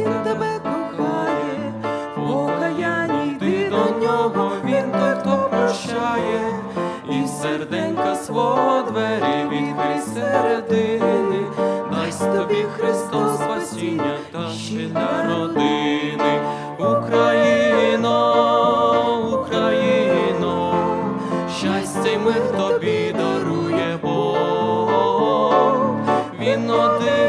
він тебе кохає, в покаянні йди до нього, він так то прощає, і серденька свого двері відкрий середини, дасть тобі Христос спасіння та щита родини, Україно, Україно, щастя й мир тобі дарує Бог, він один.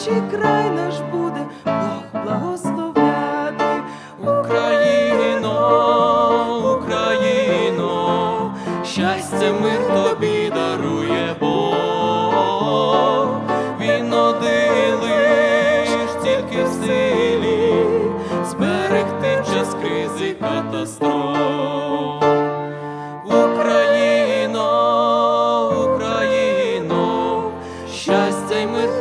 Мальовничий край наш буде Бог благословляти. Україно, Україно, щастя, мир тобі дарує Бог, він один лиш тільки в силі, зберегти час кризи катастроф. Україно, Україно, щастя й мир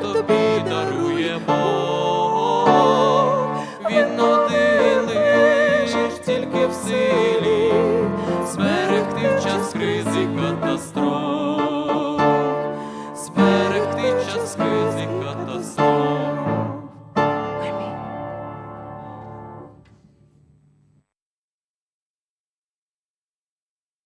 зберегти в час кризи катастроф, зберегти в час кризи катастроф.